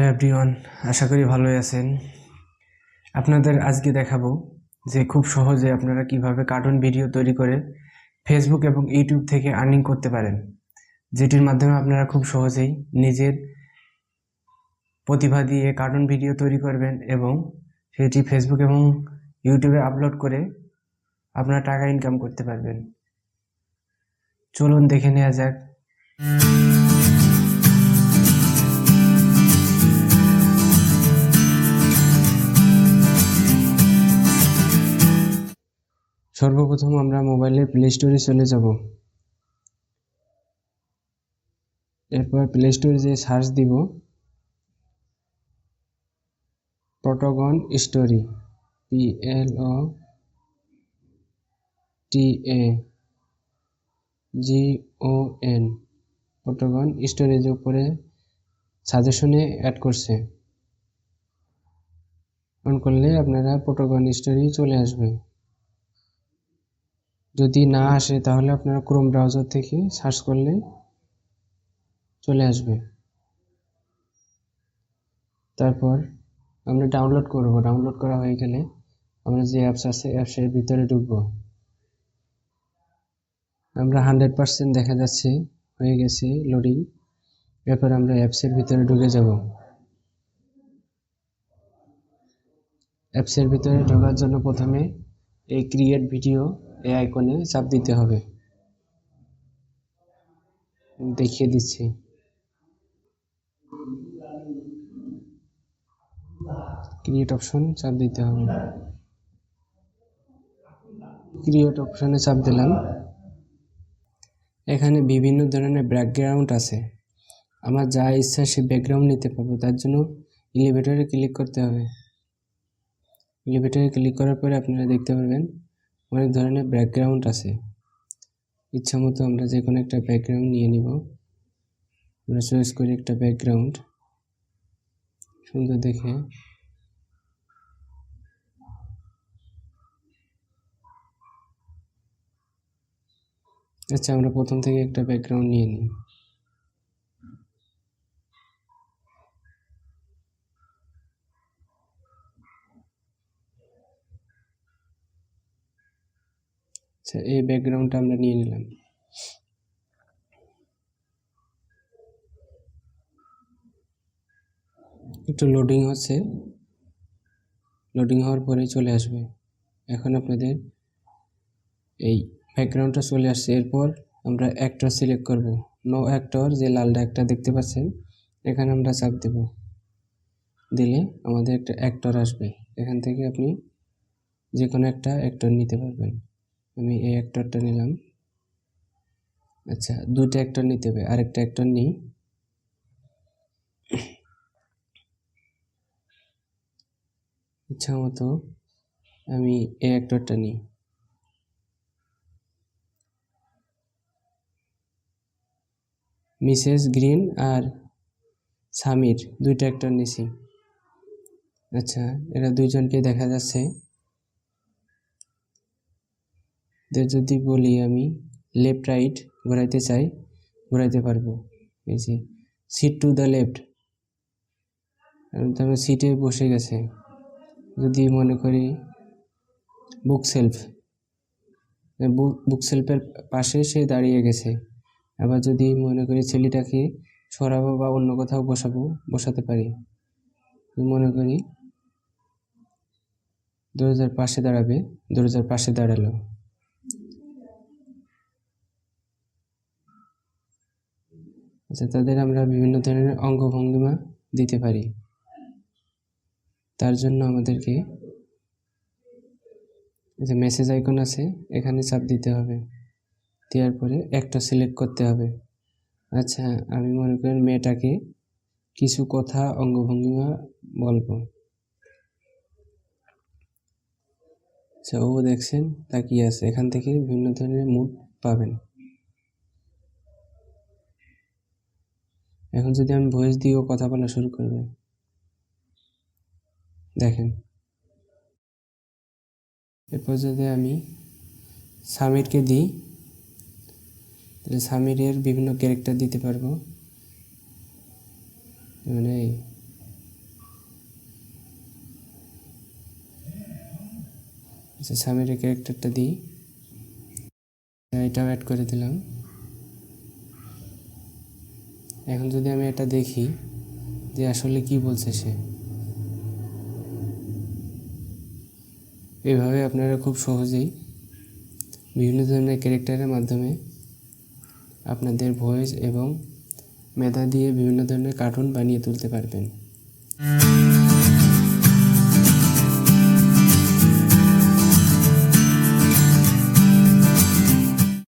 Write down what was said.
Hello everyone, আশা করি ভালোই আছেন। আপনাদের আজকে দেখাবো যে খুব সহজে আপনারা কীভাবে কার্টুন ভিডিও তৈরি করে ফেসবুক এবং ইউটিউব থেকে আর্নিং করতে পারেন, যেটির মাধ্যমে আপনারা খুব সহজেই নিজের প্রতিভা দিয়ে কার্টুন ভিডিও তৈরি করবেন এবং সেটি ফেসবুক এবং ইউটিউবে আপলোড করে আপনারা টাকা ইনকাম করতে পারবেন। চলুন দেখে নেওয়া যাক। সর্বপ্রথম আমরা মোবাইলের প্লে স্টোরে চলে যাব। এরপর প্লে স্টোরে যে সার্চ দিব Plotagon story P L O T A G O N Plotagon storage উপরে সাজেশনে অ্যাড করছে। অন করলে আপনারা প্রোটোগন স্টোরি চলে আসবে। যদি না আসে, তাহলে আপনারা ক্রোম ব্রাউজার থেকে সার্চ করলে চলে আসবে। তারপর আমরা ডাউনলোড করব। ডাউনলোড করা হয়ে গেলে আমরা যে অ্যাপস আছে অ্যাপসের ভিতরে ঢুকবো। আমরা হান্ড্রেড পার্সেন্ট দেখা যাচ্ছে, হয়ে গেছে লোডিং এরপর আমরা অ্যাপসের ভিতরে ঢুকে যাব। অ্যাপসের ভিতরে ঢোকার জন্য প্রথমে এই ক্রিয়েট ভিডিও এই আইকনে চাপ দিতে হবে। দেখিয়ে দিচ্ছি। ক্রিয়েট অপশন চাপ দিতে হবে। ক্রিয়েট অপশনে চাপ দিলাম। এখানে বিভিন্ন ধরনের ব্যাকগ্রাউন্ড আছে। আমার যা ইচ্ছা সে ব্যাকগ্রাউন্ড নিতে পারব, তার জন্য এলিভেটরে ক্লিক করতে হবে। এলিভেটরে ক্লিক করার পরে আপনারা দেখতে পারবেন অনেক ধরনের ব্যাকগ্রাউন্ড আছে। ইচ্ছা মতো আমরা যে কোনো একটা ব্যাকগ্রাউন্ড নিয়ে নিব। আমরা চয়েস করি একটা ব্যাকগ্রাউন্ড সুন্দর দেখে। আচ্ছা আমরা প্রথম থেকে একটা ব্যাকগ্রাউন্ড নিয়ে নিই। আচ্ছা এই ব্যাকগ্রাউন্ডটা আমরা নিয়ে নিলাম। একটু লোডিং হচ্ছে। লোডিং হওয়ার পরে চলে আসবে। এখন আপনাদের এই ব্যাকগ্রাউন্ডটা চলে আসছে। এরপর আমরা অ্যাক্টর সিলেক্ট করব। নো অ্যাক্টর যে লাল ডাকটা দেখতে পাচ্ছেন, এখানে আমরা চাপ দেব। দিলে আমাদের একটা অ্যাক্টর আসবে। এখান থেকে আপনি যে কোনো একটা অ্যাক্টর নিতে পারবেন। আমি এই অ্যাক্টরটা নিলাম। আচ্ছা দুটো অ্যাক্টর নিতে হবে, আরেকটা অ্যাক্টর নিই। ইচ্ছা মতো আমি এই অ্যাক্টরটা নিই। মিসেস গ্রিন আর সামির, দুইটা অ্যাক্টর নিছি। আচ্ছা এরা দুইজনকে দেখা যাচ্ছে। যদি বলি আমি লেফট রাইট ঘোরাইতে চাই, ঘোরাইতে পারব। এই যে সিট টু দ্য লেফট তবে সিটে বসে গেছে। যদি মনে করি বুক সেলফ বুক সেলফের পাশে সে দাঁড়িয়ে গেছে। আবার যদি মনে করি ছেলেটাকে সরাবো বা অন্য কোথাও বসাবো, বসাতে পারি। মনে করি, দরজার পাশে দাঁড়াবে, দরজার পাশে দাঁড়াল। আচ্ছা তাদের আমরা বিভিন্ন ধরনের অঙ্গভঙ্গিমা দিতে পারি। তার জন্য আমাদেরকে যে মেসেজ আইকন আছে, এখানে চাপ দিতে হবে। দেওয়ার পরে একটা সিলেক্ট করতে হবে। আচ্ছা আমি মনে করি মেয়েটাকে কিছু কথা, অঙ্গভঙ্গিমা বলব। আচ্ছা ও দেখছেন, তাকিয়ে আছে। এখান থেকে বিভিন্ন ধরনের মুড পাবেন। এখন যদি আমি ভয়েস দিয়েও কথা বলা শুরু করবে দেখেন। এরপর যদি আমি সামিরকে দিই, তাহলে সামিরের বিভিন্ন ক্যারেক্টার দিতে পারব। মানে আচ্ছা সামিরের ক্যারেক্টারটা দিই, এটাও অ্যাড করে দিলাম। এখন যদি আমি এটা দেখি যে আসলে কি বলছে সে? এভাবে আপনারা খুব সহজেই বিভিন্ন ধরনের ক্যারেক্টারের মাধ্যমে আপনাদের ভয়েস এবং মেধা দিয়ে বিভিন্ন ধরনের কার্টুন বানিয়ে তুলতে পারবেন।